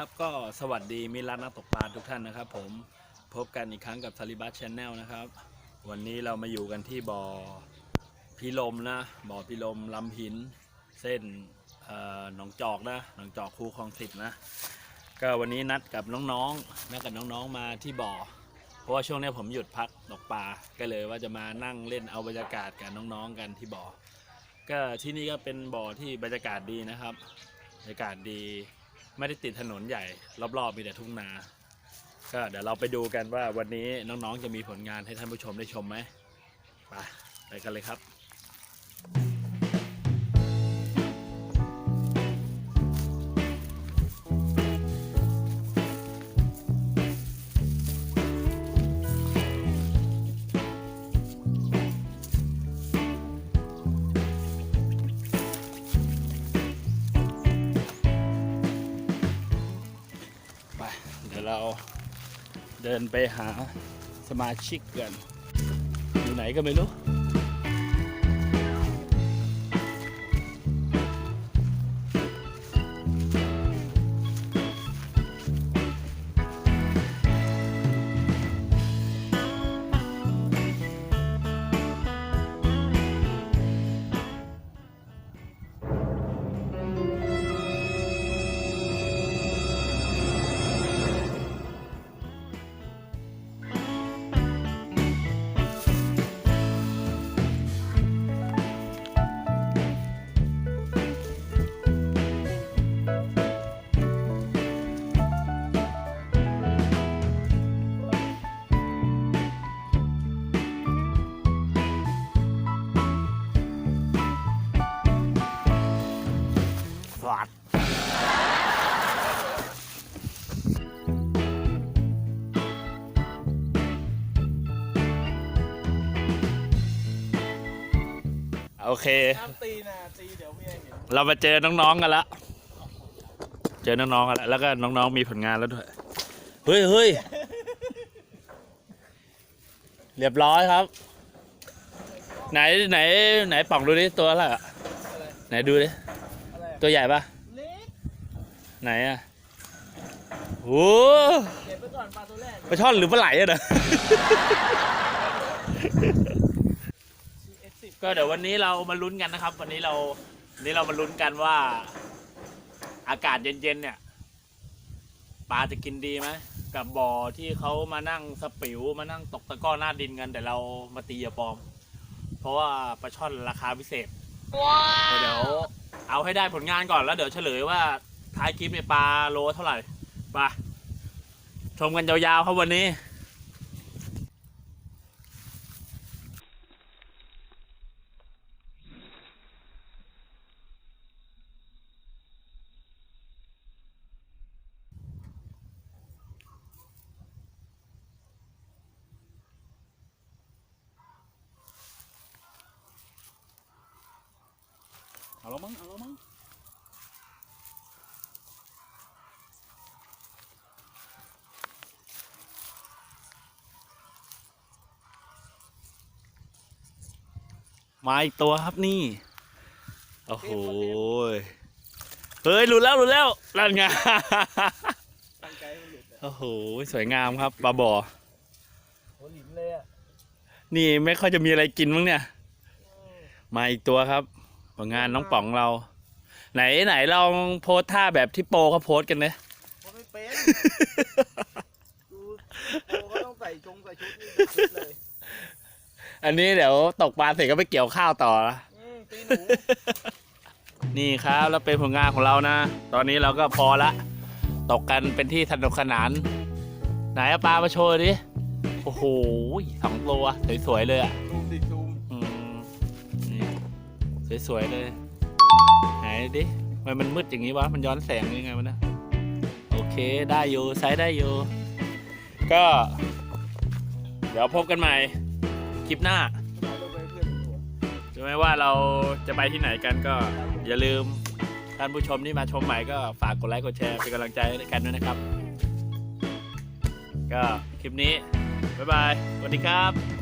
ครับก็สวัสดีมิตรรักนักตกปลาทุกท่านนะครับผมพบกันอีกครั้งกับซาริบัสชแนลนะครับ วันนี้เรามาอยู่กันที่บ่อพิลมนะบ่อพิลมลำหิน เส้นหนองจอกนะหนองจอกคูคลองสิบนะ ก็วันนี้นัดกับน้องๆนัดกับน้องๆมาที่บ่อ เพราะว่าช่วงนี้ผมหยุดพักตกปลาก็เลยว่าจะมานั่งเล่นเอาบรรยากาศกับน้องๆกันที่บ่อ ก็ที่นี่ก็เป็นบ่อที่บรรยากาศดีนะครับบรรยากาศดี ไม่ได้ติดถนนใหญ่ รอบๆมีแต่ทุ่งนาก็เดี๋ยวเราไปดูกันว่าวันนี้น้องๆจะมีผลงานให้ท่านผู้ชมได้ชมไหมไปไปกันเลยครับ เราเดินไปหาสมาชิกกัน อยู่ไหนก็ไม่รู้ โอเค ห้ามตีนะตีเดี๋ยวเมียเห็นเรามาเจอน้องๆกันแล้วเจอน้องๆกันแล้วแล้วก็น้องๆมีผลงานแล้วด้วย เฮ้ยเฮ้ยเรียบร้อยครับ ไหนไหนไหนป่องดูดิตัวอะไรอะอะไรไหนดูดิอะไรตัวใหญ่ปะเล็กไหนอะโอ้เก็บไปก่อนปลาตัวแรกปลาช่อนหรือปลาไหลอะเนะ ก็เดี๋ยววันนี้เรามาลุ้นกันนะครับ วันนี้เราวันนี้เรามาลุ้นกันว่า อากาศเย็นๆเนี่ยปลาจะกินดีไหมกับบ่อที่เขามานั่งสปิวมานั่งตกตะกร้อหน้าดินกัน แต่เรามาตียาปลอม เพราะว่าปลาช่อนราคาพิเศษเดี๋ยวเอาให้ได้ผลงานก่อนแล้วเดี๋ยวเฉลยว่าท้ายคลิปเนี่ยปลาโลเท่าไหร่ไปชมกันยาวๆครับวันนี้ เอาแล้วมั้งเอาแล้วมั้งมาอีกตัวครับนี่ โอ้โห เฮ้ย หลุดแล้ว หลุดแล้วนั่นไงตั้งใจให้มันหลุดอะโอ้โห สวยงามครับปลาบ่อโหหลิมเลยอะนี่ไม่ค่อยจะมีอะไรกินมั้งเนี่ย มาอีกตัวครับ ผลงานน้องป๋องเรา ไหนไหนลองโพสท่าแบบที่โปรเขาโพสกันเลยเพราะไม่เป็นดูโอ้ก็ต้องใส่ชงใส่ชุดนี่ใส่ชุดเลยอันนี้เดี๋ยวตกปลาเสร็จก็ไปเกี่ยวข้าวต่ออืมตีหนูนี่ครับแล้วเป็นผลงานของเรานะ ตอนนี้เราก็พอละ ตกกันเป็นที่สนุกสนาน ไหนเอาปลามาโชว์ดิโอ้โหสองตัวสวยๆเลยอะซูมดิซูมอืมนี่ สวยๆเลยไหนดิทำไมมันมืดอย่างนี้วะ มันย้อนแสงยังไงวะนะโอเคได้อยู่ไซส์ได้อยู่ ก็ เดี๋ยวพบกันใหม่ คลิปหน้าเอาตัวไปเพื่อนตัวจะไม่ว่าเราจะไปที่ไหนกันก็อย่าลืมท่านผู้ชมที่มาชมใหม่ก็ฝากกดไลค์กดแชร์เป็นกำลังใจให้กันด้วยนะครับ ก็คลิปนี้ บ๊ายบาย สวัสดีครับ